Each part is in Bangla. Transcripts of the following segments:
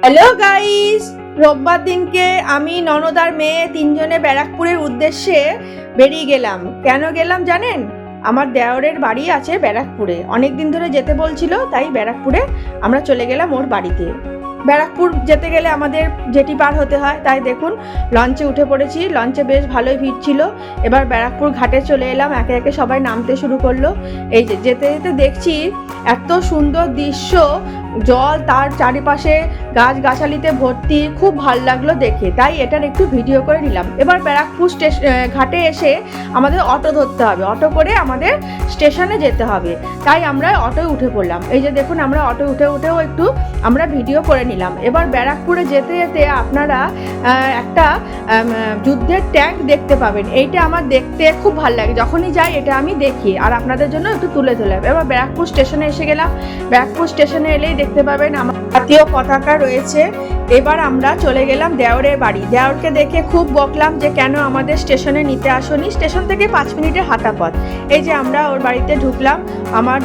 হ্যালো গাইস রোববার দিনকে আমি ননদার মেয়ে তিনজনে ব্যারাকপুরের উদ্দেশ্যে বেরিয়ে গেলাম। কেন গেলাম জানেন? আমার দেওরের বাড়ি আছে ব্যারাকপুরে। অনেক দিন ধরে যেতে বলছিল, তাই ব্যারাকপুরে আমরা চলে গেলাম ওর বাড়িতে। ব্যারাকপুর যেতে গেলে আমাদের জেটি পার হতে হয়। তাই দেখুন লঞ্চে উঠে পড়েছি। লঞ্চে বেশ ভালোই ভিড় ছিল। এবার ব্যারাকপুর ঘাটে চলে এলাম। একে একে সবাই নামতে শুরু করল। এই যে যেতে যেতে দেখছি, এত সুন্দর দৃশ্য। জল তার চারিপাশে গাছগাছালিতে ভর্তি, খুব ভালো লাগল দেখে। তাই এটার একটু ভিডিও করে নিলাম। এবার ব্যারাকপুর স্টেশন ঘাটে এসে আমাদের অটো ধরতে হবে। অটো করে আমাদের স্টেশনে যেতে হবে। তাই আমরা অটোয় উঠে পড়লাম। এই যে দেখুন, আমরা অটো উঠে উঠেও একটু আমরা ভিডিও করে নিলাম। এবার ব্যারাকপুরে যেতে যেতে আপনারা একটা যুদ্ধের ট্যাঙ্ক দেখতে পাবেন। এইটা আমার দেখতে খুব ভালো লাগে। যখনই যাই এটা আমি দেখি। আর আপনাদের জন্য একটু তুলে ধরলাম। এবার ব্যারাকপুর স্টেশনে এসে গেলাম। ব্যারাকপুর স্টেশনে এলেই দেখতে পাবেন। আমার জাতীয় পতাকা রয়েছে। এবার আমরা চলে গেলাম দেওরের বাড়ি। দেওরকে দেখে খুব বকলাম যে, কেন আমাদের স্টেশনে নিতে আসনি? স্টেশন থেকে পাঁচ মিনিটের হাঁটা পথ। এই যে আমরা ওর বাড়িতে ঢুকলাম। আমার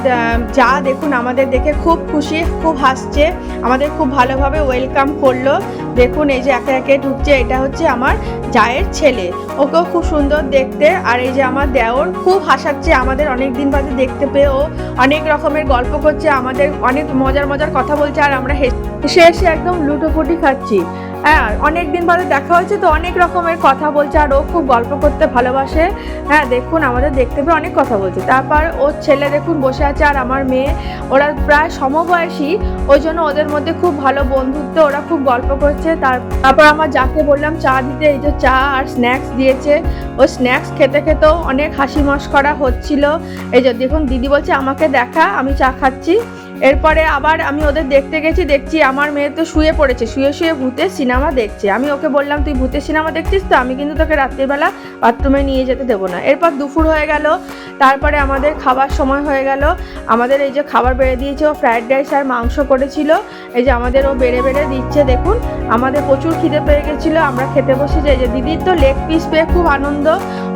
যা দেখুন আমাদের দেখে খুব খুশি, খুব হাসছে। আমাদের খুব ভালোভাবে ওয়েলকাম করল। দেখুন এই যে একে একে ঢুকছে, এটা হচ্ছে আমার জায়ের ছেলে। ওকেও খুব সুন্দর দেখতে। আর এই যে আমার দেওর খুব হাসাচ্ছে। আমাদের অনেক দিন বাদে দেখতে পেয়ে ও অনেক রকমের গল্প করছে। আমাদের অনেক মজার মজার কথা বলছে। আর আমরা হেসে এসে একদম লুটোপুটি খাচ্ছি। হ্যাঁ অনেক দিন বাদে দেখা হয়েছে তো অনেক রকমের কথা বলছে, আর ও খুব গল্প করতে ভালোবাসে। হ্যাঁ দেখুন, আমাদের দেখতে পেয়ে অনেক কথা বলছে। তারপর ওর ছেলে দেখুন বসে আছে, আর আমার মেয়ে, ওরা প্রায় সমবয়সী, ওই জন্য ওদের মধ্যে খুব ভালো বন্ধুত্ব, ওরা খুব গল্প করছে। তার, তারপর আমার যাকে বললাম, চা দিতে, এই যে চা আর স্ন্যাক্স দিয়েছে। ও স্ন্যাক্স খেতে খেতেও অনেক হাসি মস্করা হচ্ছিল। এই যে দেখুন, দিদি বলছে, আমাকে দেখা, আমি চা খাচ্ছি। এরপরে আবার আমি ওদের দেখতে গেছি, দেখছি আমার মেয়ে তো শুয়ে পড়েছে, শুয়ে শুয়ে ভূতের সিনেমা দেখছে। আমি ওকে বললাম, তুই ভূতের সিনেমা দেখছিস তো? আমি কিন্তু তোকে রাত্রিবেলা বাথরুমে নিয়ে যেতে দেবো না। এরপর দুপুর হয়ে গেল, তারপরে আমাদের খাবার সময় হয়ে গেল। আমাদের এই যে খাবার বেড়ে দিয়েছে, ও ফ্রায়েড রাইস আর মাংস করেছিল। এই যে আমাদের ও বেড়ে বেড়ে দিচ্ছে, দেখুন, আমাদের প্রচুর খিদে পেয়ে গেছিল। আমরা খেতে বসেছি, এই যে দিদির তো লেগ পিস পেয়ে খুব আনন্দ,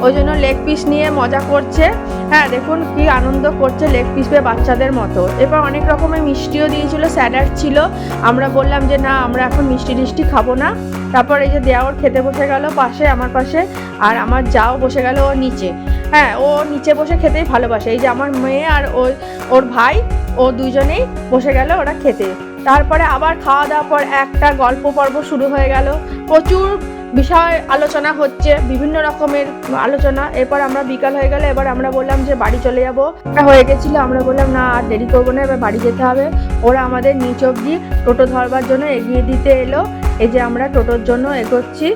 ওই জন্য লেগ পিস নিয়ে মজা করছে। হ্যাঁ দেখুন কি আনন্দ করছে লেগ পিস পেয়ে বাচ্চাদের মতো। এবার অনেক রকমের মিষ্টিও দিয়েছিল, স্যালাড ছিল। আমরা বললাম যে, না, আমরা এখন মিষ্টি টিষ্টি খাব না। তারপর এই যে দেওয়ার খেতে বসে গেল পাশে, আমার পাশে, আর আমার যাও বসে গেল ও নিচে। হ্যাঁ ও নিচে বসে খেতেই ভালোবাসে। এই যে আমার মেয়ে আর ওই ওর ভাই, ও দুজনেই বসে গেল ওরা খেতে। তারপরে আবার খাওয়া দাওয়ার পর একটা গল্প পর্ব শুরু হয়ে গেল। প্রচুর বিষয় আলোচনা হচ্ছে বিভিন্ন রকমের আলোচনা। এরপর আমরা বিকাল হয়ে গেলে এবার আমরা বললাম যে বাড়ি চলে যাব। হয়ে গেছিল আমরা বললাম না আর দেরি করব না এবার বাড়ি যেতে হবে। ওরা আমাদের নিচ অব্দি টোটো ধরবার জন্য এগিয়ে দিতে এলো। এই যে আমরা টোটোর জন্য এগোচ্ছি।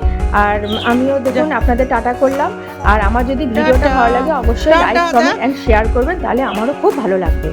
আর আমিও দেখুন আপনাদের টাটা করলাম। আর আমার যদি ভিডিওটা ভালো লাগে অবশ্যই লাইক কমেন্ট অ্যান্ড শেয়ার করবেন। তাহলে আমারও খুব ভালো লাগবে।